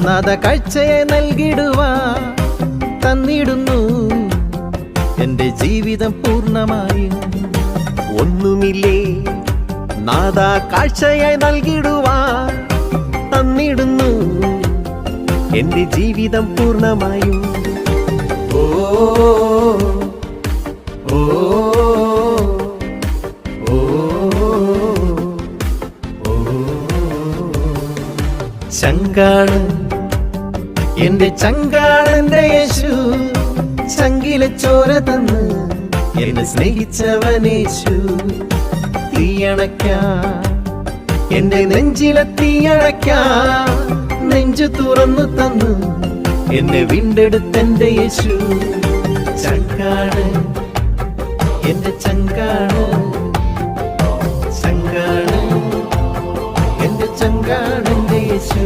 നാദ കാഴ്ചയെ നൽകിടുവാ തന്നിടുന്നു. എന്റെ ജീവിതം പൂർണമായും. ഒന്നുമില്ലേ നാദ കാഴ്ചയായി നൽകിടുവാ തന്നിടുന്നു. എന്റെ ജീവിതം പൂർണമായും. ചങ്കാണ് എന്റെ ചങ്കാണെന്റെ യേശു ചങ്കിലെ ചോര തന്ന് എന്നെ സ്നേഹിച്ചവനേശു തീയണക്ക എന്റെ നെഞ്ചിലെ തീയണക്ക നെഞ്ചു തുറന്നു തന്നു എന്നെ വീണ്ടെടുത്തെന്റെ യേശു. ചങ്കാണ് എന്റെ ചങ്കാണ് কিছু